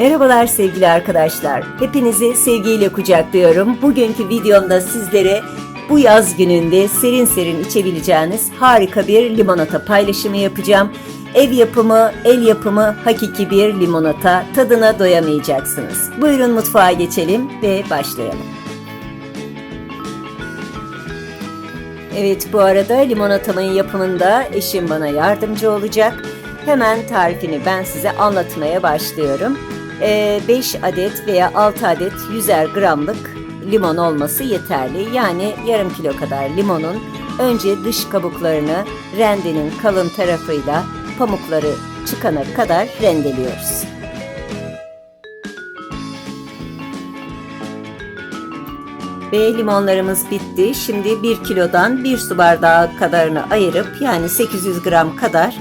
Merhabalar sevgili arkadaşlar. Hepinizi sevgiyle kucaklıyorum. Bugünkü videomda sizlere bu yaz gününde serin serin içebileceğiniz harika bir limonata paylaşımı yapacağım. Ev yapımı, el yapımı hakiki bir limonata tadına doyamayacaksınız. Buyurun mutfağa geçelim ve başlayalım. Evet bu arada limonatamın yapımında eşim bana yardımcı olacak. Hemen tarifini ben size anlatmaya başlıyorum. 5 adet veya 6 adet 100'er gramlık limon olması yeterli. Yani yarım kilo kadar limonun önce dış kabuklarını rendenin kalın tarafıyla pamukları çıkana kadar rendeliyoruz. Ve limonlarımız bitti. Şimdi 1 kilodan 1 su bardağı kadarını ayırıp yani 800 gram kadar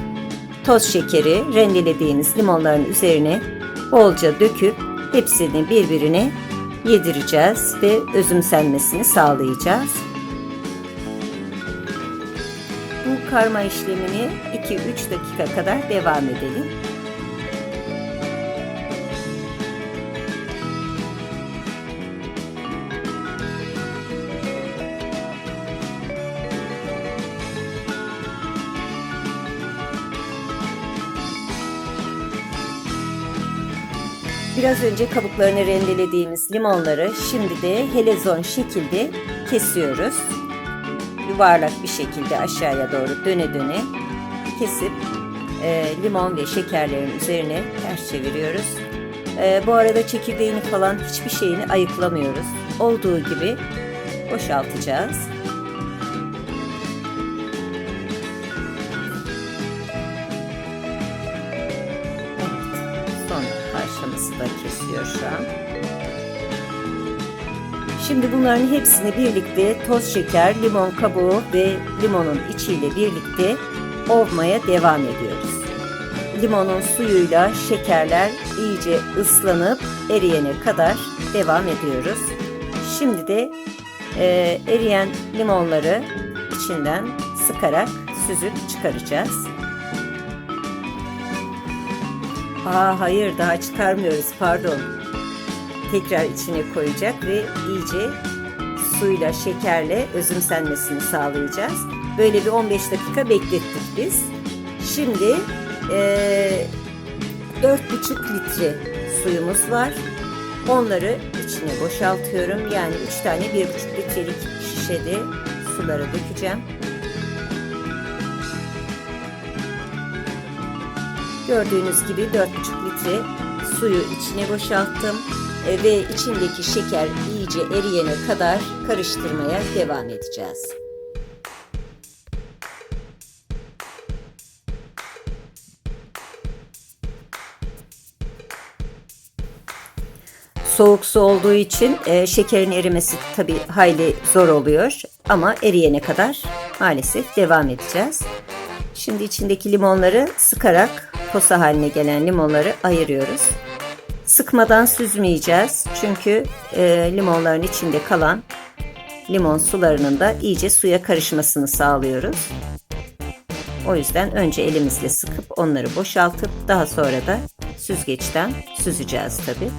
toz şekeri rendelediğiniz limonların üzerine bolca döküp hepsini birbirine yedireceğiz ve özümsenmesini sağlayacağız. Bu karma işlemini 2-3 dakika kadar devam edelim. Biraz önce kabuklarını rendelediğimiz limonları şimdi de helezon şekilde kesiyoruz. Yuvarlak bir şekilde aşağıya doğru döne döne kesip e, limon ve şekerlerin üzerine ters çeviriyoruz. E, bu arada çekirdeğini falan hiçbir şeyini ayıklamıyoruz. Olduğu gibi boşaltacağız. Parçamızı da kesiyor şu an. Şimdi bunların hepsini birlikte toz şeker, limon kabuğu ve limonun içiyle birlikte ovmaya devam ediyoruz. Limonun suyuyla şekerler iyice ıslanıp eriyene kadar devam ediyoruz. Şimdi de e, eriyen limonları içinden sıkarak süzüp çıkaracağız. Aa hayır daha çıkarmıyoruz pardon. Tekrar içine koyacak ve iyice suyla şekerle özümsenmesini sağlayacağız. Böyle bir 15 dakika beklettik biz. Şimdi ee, 4,5 litre suyumuz var. Onları içine boşaltıyorum. Yani 3 tane 1,5 litrelik şişede suları dökeceğim. Gördüğünüz gibi 4,5 litre suyu içine boşalttım e, ve içindeki şeker iyice eriyene kadar karıştırmaya devam edeceğiz. Soğuk su olduğu için e, şekerin erimesi tabi hayli zor oluyor ama eriyene kadar maalesef devam edeceğiz. Şimdi içindeki limonları sıkarak posa haline gelen limonları ayırıyoruz. Sıkmadan süzmeyeceğiz çünkü e, limonların içinde kalan limon sularının da iyice suya karışmasını sağlıyoruz. O yüzden önce elimizle sıkıp onları boşaltıp daha sonra da süzgeçten süzeceğiz tabi.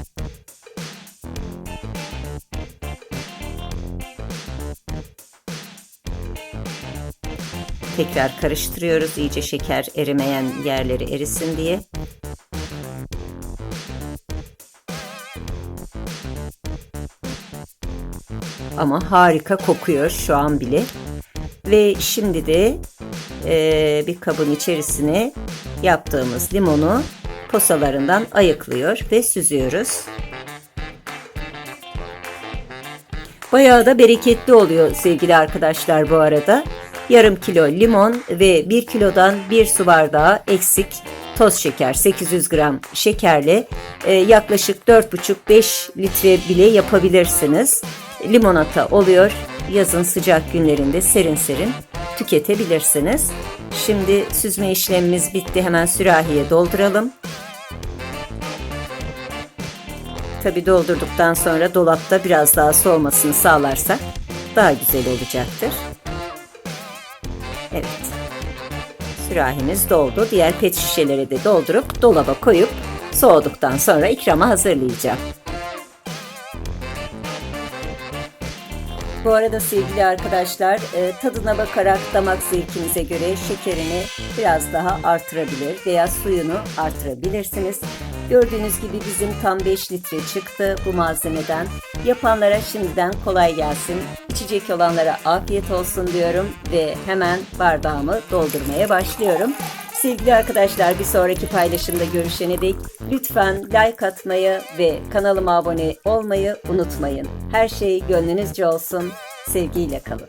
Tekrar karıştırıyoruz iyice şeker erimeyen yerleri erisin diye. Ama harika kokuyor şu an bile. Ve şimdi de e, bir kabın içerisine yaptığımız limonu posalarından ayıklıyor ve süzüyoruz. Bayağı da bereketli oluyor sevgili arkadaşlar bu arada yarım kilo limon ve 1 kilodan 1 su bardağı eksik toz şeker 800 gram şekerle e, yaklaşık 4,5-5 litre bile yapabilirsiniz. Limonata oluyor. Yazın sıcak günlerinde serin serin tüketebilirsiniz. Şimdi süzme işlemimiz bitti. Hemen sürahiye dolduralım. Tabi doldurduktan sonra dolapta biraz daha soğumasını sağlarsak daha güzel olacaktır. Evet. Sürahimiz doldu. Diğer pet şişeleri de doldurup dolaba koyup Soğuduktan sonra ikrama hazırlayacağım. Bu arada sevgili arkadaşlar e, tadına bakarak damak zevkinize göre şekerini biraz daha artırabilir veya suyunu artırabilirsiniz. Gördüğünüz gibi bizim tam 5 litre çıktı bu malzemeden. Yapanlara şimdiden kolay gelsin. İçecek olanlara afiyet olsun diyorum ve hemen bardağımı doldurmaya başlıyorum. Sevgili arkadaşlar bir sonraki paylaşımda görüşene dek lütfen like atmayı ve kanalıma abone olmayı unutmayın. Her şey gönlünüzce olsun. Sevgiyle kalın.